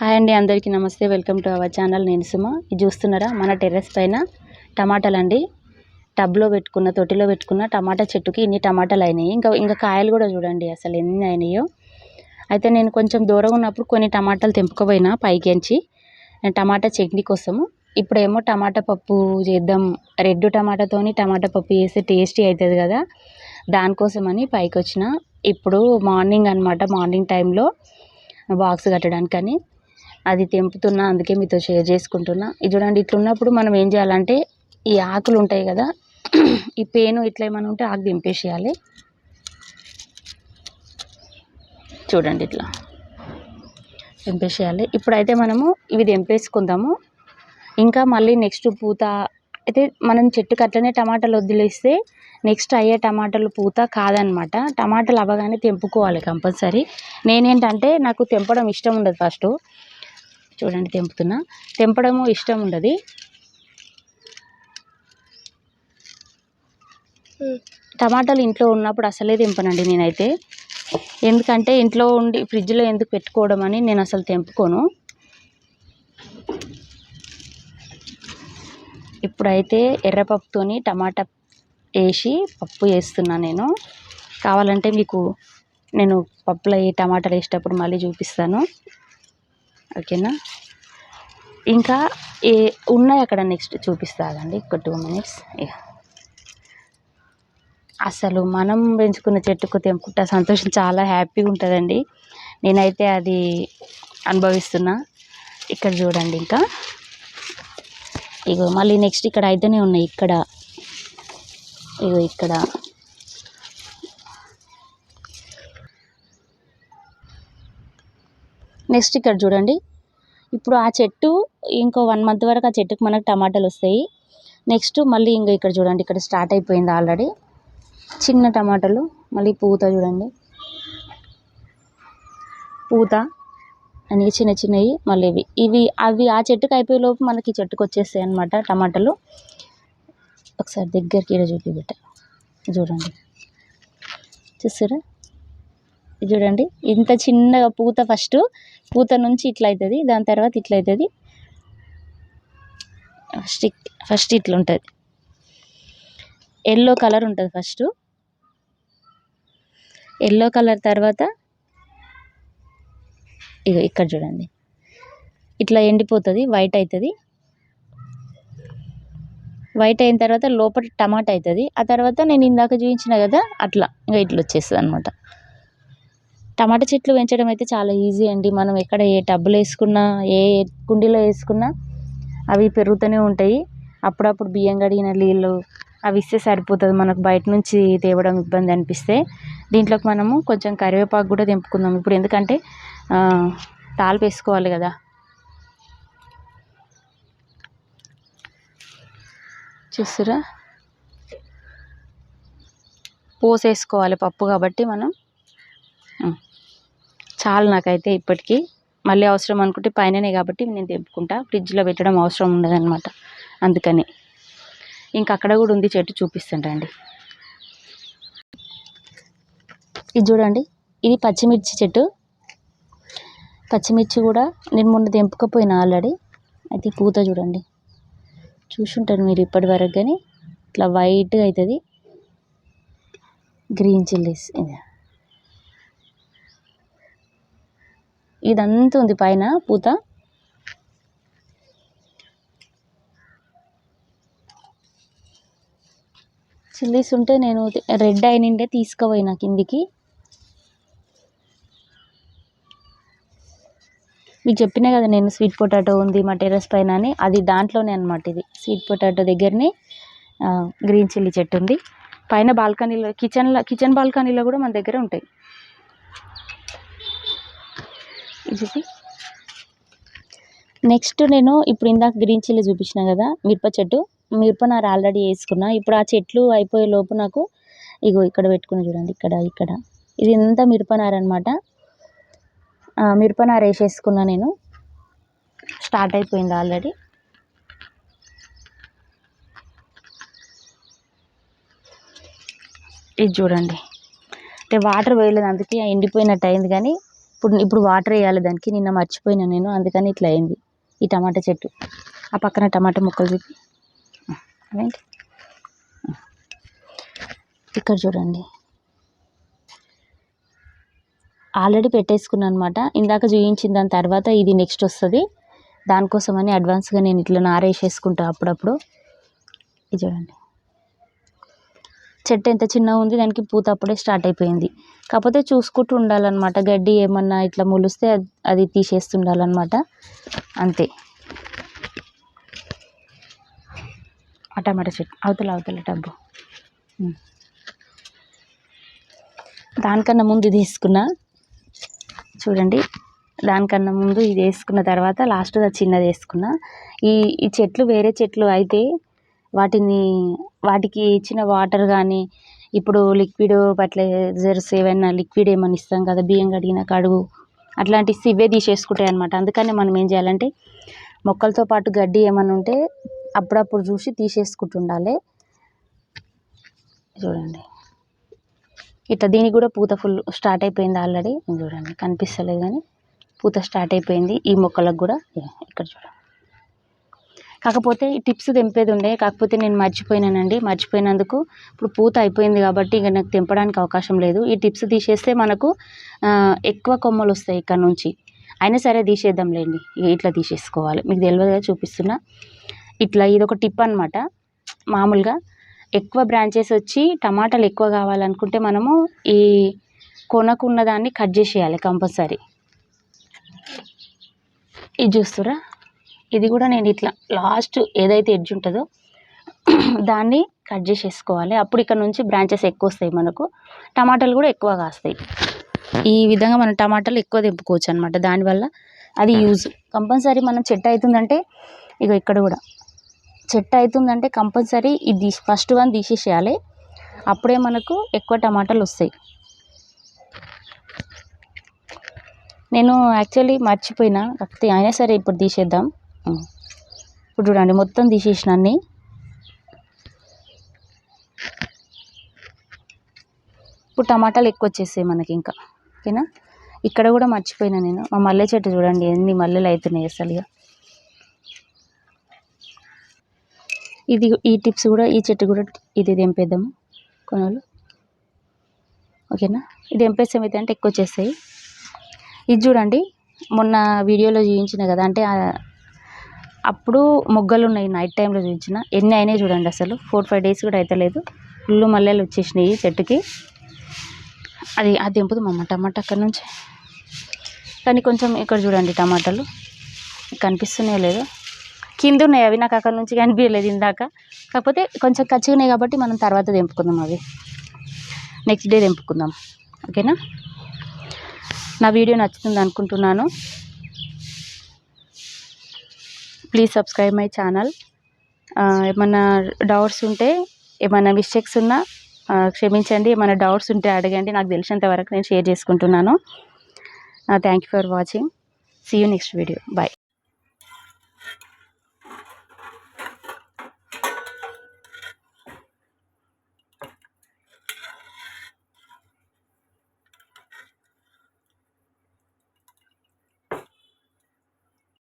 Hi అండి అందరికీ నమస్తే. Welcome to our channel. నేను సుమ. ఇది చూస్తున్నారా? మన టెర్రస్ పైన టమాటాలు అండి. టబ్లో పెట్టుకున్న తొట్టిలో పెట్టుకున్న టమాటా చెట్టుకి ఇన్ని టమాటాలు అయినాయి. ఇంకా ఇంకా కాయలు కూడా చూడండి అసలు ఎన్ని అయినాయో. అయితే నేను కొంచెం దూరంగా ఉన్నప్పుడు కొన్ని టమాటాలు తెంపుకోపోయినా పైకించి నేను టమాటా చట్నీ కోసము. ఇప్పుడేమో టమాటా పప్పు చేద్దాం రెడ్ టమాటాతోని టమాటా పప్పు చేస్తే టేస్టీ అవుతుంది కదా. దానికోసమని పైకి వచ్చిన ఇప్పుడు మార్నింగ్ అనమాట మార్నింగ్ టైంలో బాక్స్ కట్టడానికని. అది తెంపుతున్నా అందుకే మీతో షేర్ చేసుకుంటున్నా. ఇది చూడండి ఇట్లా ఉన్నప్పుడు మనం ఏం చేయాలంటే ఈ ఆకులు ఉంటాయి కదా ఈ పేను ఇట్లా ఏమైనా ఉంటే ఆకు దింపేసేయాలి. చూడండి ఇట్లా తెంపేసేయాలి ఇప్పుడైతే మనము ఇవి దింపేసుకుందాము. ఇంకా మళ్ళీ నెక్స్ట్ పూత అయితే మనం చెట్టుకు అట్లనే టమాటాలు వదిలేస్తే నెక్స్ట్ అయ్యే టమాటాలు పూత కాదనమాట. టమాటాలు అవ్వగానే తెంపుకోవాలి కంపల్సరీ. నేనేంటంటే నాకు తెంపడం ఇష్టం ఉండదు ఫస్ట్. చూడండి తెంపుతున్నా. తెంపడము ఇష్టం ఉండదు. టమాటాలు ఇంట్లో ఉన్నప్పుడు అసలే తెంపనండి నేనైతే. ఎందుకంటే ఇంట్లో ఉండి ఫ్రిడ్జ్లో ఎందుకు పెట్టుకోవడం అని నేను అసలు తెంపుకోను. ఇప్పుడైతే ఎర్రపప్పుతోని టమాటా వేసి పప్పు వేస్తున్నా నేను. కావాలంటే మీకు నేను పప్పులో ఈ టమాటాలు వేసేటప్పుడు మళ్ళీ చూపిస్తాను. ఓకేనా? ఇంకా ఏ ఉన్నాయి అక్కడ నెక్స్ట్ చూపిస్తాదండి. ఒక టూ మినిట్స్ ఇక అసలు మనం పెంచుకున్న చెట్టుకు తెంపుకుంటే సంతోషం చాలా హ్యాపీగా ఉంటుందండి. నేనైతే అది అనుభవిస్తున్నా. ఇక్కడ చూడండి ఇంకా. ఇగో మళ్ళీ నెక్స్ట్ ఇక్కడ అయితేనే ఉన్నాయి. ఇక్కడ. ఇగో ఇక్కడ. నెక్స్ట్ ఇక్కడ చూడండి. ఇప్పుడు ఆ చెట్టు ఇంకో వన్ మంత్ వరకు ఆ చెట్టుకు మనకు టమాటాలు వస్తాయి. నెక్స్ట్ మళ్ళీ ఇంకా ఇక్కడ చూడండి ఇక్కడ స్టార్ట్ అయిపోయింది ఆల్రెడీ చిన్న టమాటాలు మళ్ళీ పూత చూడండి. పూత అని చిన్న చిన్నవి మళ్ళీ ఇవి. ఇవి అవి ఆ చెట్టుకు అయిపోయే లోపు మనకి ఈ చెట్టుకు వచ్చేస్తాయి అనమాట టమాటాలు. ఒకసారి దగ్గరికి ఇక్కడ చూపిబెట్ట చూడండి. చూస్తారా చూడండి. ఇంత చిన్నగా పూత ఫస్ట్ పూత నుంచి ఇట్లా అవుతుంది దాని తర్వాత ఇట్లా అవుతుంది ఫస్ట్ ఫస్ట్ ఇట్లా ఉంటుంది. ఎల్లో కలర్ ఉంటుంది ఫస్ట్ ఎల్లో కలర్ తర్వాత ఇక ఇక్కడ చూడండి. ఇట్లా ఎండిపోతుంది వైట్ అవుతుంది వైట్ అయిన తర్వాత లోపల టమాటా అవుతుంది ఆ తర్వాత నేను ఇందాక చూపించిన కదా అట్లా. ఇంకా ఇట్లా వచ్చేస్తుంది అనమాట టమాటా చెట్లు పెంచడం అయితే చాలా ఈజీ అండి. మనం ఎక్కడ ఏ టబ్బులో వేసుకున్నా ఏ కుండీలో వేసుకున్నా అవి పెరుగుతూనే ఉంటాయి. అప్పుడప్పుడు బియ్యం కడిగిన నీళ్ళు అవి ఇస్తే సరిపోతుంది. మనకు బయట నుంచి తేవడం ఇబ్బంది అనిపిస్తే దీంట్లోకి మనము కొంచెం కరివేపాకు కూడా తెంపుకుందాం. ఇప్పుడు ఎందుకంటే తాలింపు వేసుకోవాలి కదా. చూస్తురా? పోసేసుకోవాలి పప్పు కాబట్టి మనం చాలు నాకైతే ఇప్పటికీ. మళ్ళీ అవసరం అనుకుంటే పైననే కాబట్టి నేను తెంపుకుంటా. ఫ్రిడ్జ్లో పెట్టడం అవసరం ఉండదనమాట అందుకని. ఇంకా అక్కడ కూడా ఉంది చెట్టు చూపిస్తుంటండి ఇది చూడండి. ఇది పచ్చిమిర్చి చెట్టు. పచ్చిమిర్చి కూడా నేను మొన్న తెంపుకపోయినా ఆల్రెడీ. అయితే పూత చూడండి. చూసుంటారు మీరు ఇప్పటి వరకు కానీ. ఇట్లా వైట్గా అవుతుంది గ్రీన్ చిల్లీస్. ఇదంతా ఉంది పైన పూత. చిల్లీస్ ఉంటే నేను రెడ్ అయినిండే తీసుకోపోయినా కిందికి. మీకు చెప్పినా కదా నేను స్వీట్ పొటాటో ఉంది మా టెర్రస్ పైన అని. అది దాంట్లోనే అనమాట ఇది. స్వీట్ పొటాటో దగ్గరనే గ్రీన్ చిల్లీ చెట్టు ఉంది. పైన బాల్కనీలో కిచెన్లో కిచెన్ బాల్కనీలో కూడా మన దగ్గర ఉంటాయి. ఇది నెక్స్ట్ నేను ఇప్పుడు ఇందాక గ్రీన్ చిల్లీ చూపించిన కదా మిరప చెట్టు. మిరప నారు ఆల్రెడీ వేసుకున్నా. ఇప్పుడు ఆ చెట్లు అయిపోయే లోపు నాకు ఇగో ఇక్కడ పెట్టుకుని చూడండి. ఇక్కడ ఇక్కడ. ఇది ఎంత మిరపనారు అనమాట మిరపనారు వేసేసుకున్నా నేను. స్టార్ట్ అయిపోయింది ఆల్రెడీ ఇది చూడండి. అంటే వాటర్ వేయలేదు అందుకే ఎండిపోయినట్టు అయింది కానీ ఇప్పుడు ఇప్పుడు వాటర్ వేయాలి దానికి నిన్న మర్చిపోయినా నేను అందుకని ఇట్లా అయింది. ఈ టమాటా చెట్టు. ఆ పక్కన టమాటా ముక్కలు చూపి. అవేంటి? ఇక్కడ చూడండి. ఆల్రెడీ పెట్టేసుకున్నాను అనమాట ఇందాక చూపించిన దాని తర్వాత ఇది నెక్స్ట్ వస్తుంది. దానికోసమని అడ్వాన్స్గా నేను ఇట్లా నారేసేసుకుంటా అప్పుడప్పుడు. ఇది చూడండి. చెట్టు ఎంత చిన్నగా ఉంది దానికి పూత అప్పుడే స్టార్ట్ అయిపోయింది. కాకపోతే చూసుకుంటూ ఉండాలన్నమాట. గడ్డి ఏమన్నా ఇట్లా మొలిస్తే అది- తీసేస్తుండాలన్నమాట. అంతే. ఆ టమాటా చెట్టు అవతల అవతల టబ్బు. దానికన్నా ముందు ఇది వేసుకున్నా చూడండి. దానికన్నా ముందు ఇది వేసుకున్న తర్వాత లాస్ట్ చిన్నది వేసుకున్నా. ఈ ఈ చెట్లు వేరే చెట్లు అయితే వాటిని వాటికి ఇచ్చిన వాటర్ కానీ ఇప్పుడు లిక్విడ్ ఫర్టిలైజర్స్ ఏమైనా లిక్విడ్ ఏమైనా ఇస్తాం కదా బియ్యం కడిగిన కడుగు అట్లాంటి ఇవే తీసేసుకుంటాయి అనమాట అందుకని మనం ఏం చేయాలంటే మొక్కలతో పాటు గడ్డి ఏమైనా ఉంటే అప్పుడప్పుడు చూసి తీసేసుకుంటుండాలి. చూడండి. ఇట్లా దీనికి కూడా పూత ఫుల్ స్టార్ట్ అయిపోయింది ఆల్రెడీ చూడండి కనిపిస్తలేదు కానీ పూత స్టార్ట్ అయిపోయింది. ఈ మొక్కలకు కూడా ఇక్కడ చూడండి. కాకపోతే ఈ టిప్స్ తెంపేది ఉండే. కాకపోతే నేను మర్చిపోయినానండి. మర్చిపోయినందుకు ఇప్పుడు పూత అయిపోయింది కాబట్టి ఇక నాకు తెంపడానికి అవకాశం లేదు. ఈ టిప్స్ తీసేస్తే మనకు ఎక్కువ కొమ్మలు వస్తాయి ఇక్కడ నుంచి. అయినా సరే తీసేద్దాంలేండి ఇక ఇట్లా తీసేసుకోవాలి. మీకు తెలియదు కదా చూపిస్తున్నా. ఇట్లా ఇది ఒక టిప్ అనమాట మామూలుగా ఎక్కువ బ్రాంచెస్ వచ్చి టమాటాలు ఎక్కువ కావాలనుకుంటే మనము ఈ కొనకున్న దాన్ని కట్ చేసేయాలి కంపల్సరీ. ఇది చూస్తురా? ఇది కూడా నేను ఇట్లా లాస్ట్ ఏదైతే ఎడ్జ్ ఉంటుందో దాన్ని కట్ చేసేసుకోవాలి. అప్పుడు ఇక్కడ నుంచి బ్రాంచెస్ ఎక్కువ వస్తాయి మనకు. టమాటాలు కూడా ఎక్కువ కాస్తాయి. ఈ విధంగా మనం టమాటాలు ఎక్కువ తెంపుకోవచ్చు అనమాట దానివల్ల అది యూజ్ కంపల్సరీ మనం చెట్టు అవుతుందంటే ఇక ఇక్కడ కూడా. చెట్టు అవుతుందంటే కంపల్సరీ ఇది ఫస్ట్ వన్ తీసేసేయాలి. అప్పుడే మనకు ఎక్కువ టమాటాలు వస్తాయి. నేను యాక్చువల్లీ మర్చిపోయినా. కాకపోతే అయినా సరే ఇప్పుడు తీసేద్దాం. ఇప్పుడు చూడండి మొత్తం తీసేసిన అన్ని. ఇప్పుడు టమాటాలు ఎక్కువ వచ్చేసాయి మనకి ఇంకా ఓకేనా? ఇక్కడ కూడా మర్చిపోయినా నేను. మా మల్లె చెట్టు చూడండి ఎన్ని మల్లెలు అవుతున్నాయి అసలు ఇక ఇది ఈ టిప్స్ కూడా ఈ చెట్టు కూడా ఇది తెంపేద్దాము కొనలు. ఓకేనా? ఇది ఎంపేస్తామైతే అంటే ఎక్కువ వచ్చేస్తాయి. ఇది చూడండి మొన్న వీడియోలో చూపించిన కదా అంటే అప్పుడు మొగ్గలు ఉన్నాయి నైట్ టైంలో చూపించిన. ఎన్ని అయినాయి చూడండి అసలు. ఫోర్ ఫైవ్ డేస్ కూడా అవుతలేదు ఫుల్ మల్లెలు వచ్చేసినాయి చెట్టుకి. అది అది తెంపుదాం అమ్మ టమాటా అక్కడ నుంచి. కానీ కొంచెం ఇక్కడ చూడండి టమాటాలు. కనిపిస్తున్నాయో లేదో. కింద ఉన్నాయి అవి నాకు అక్కడ నుంచి కనిపించలేదు ఇందాక. కాకపోతే కొంచెం కచ్చిగున్నాయి కాబట్టి మనం తర్వాత తెంపుకుందాం అవి. నెక్స్ట్ డే తెంపుకుందాం. ఓకేనా? నా వీడియో నచ్చుతుంది అనుకుంటున్నాను. ప్లీజ్ సబ్స్క్రైబ్ మై ఛానల్ ఏమైనా డౌట్స్ ఉంటే ఏమైనా మిస్టేక్స్ ఉన్నా uh, క్షమించండి. ఏమైనా డౌట్స్ ఉంటే అడగండి. నాకు తెలిసినంత వరకు నేను షేర్ చేసుకుంటున్నాను. Thank you for watching see you next video bye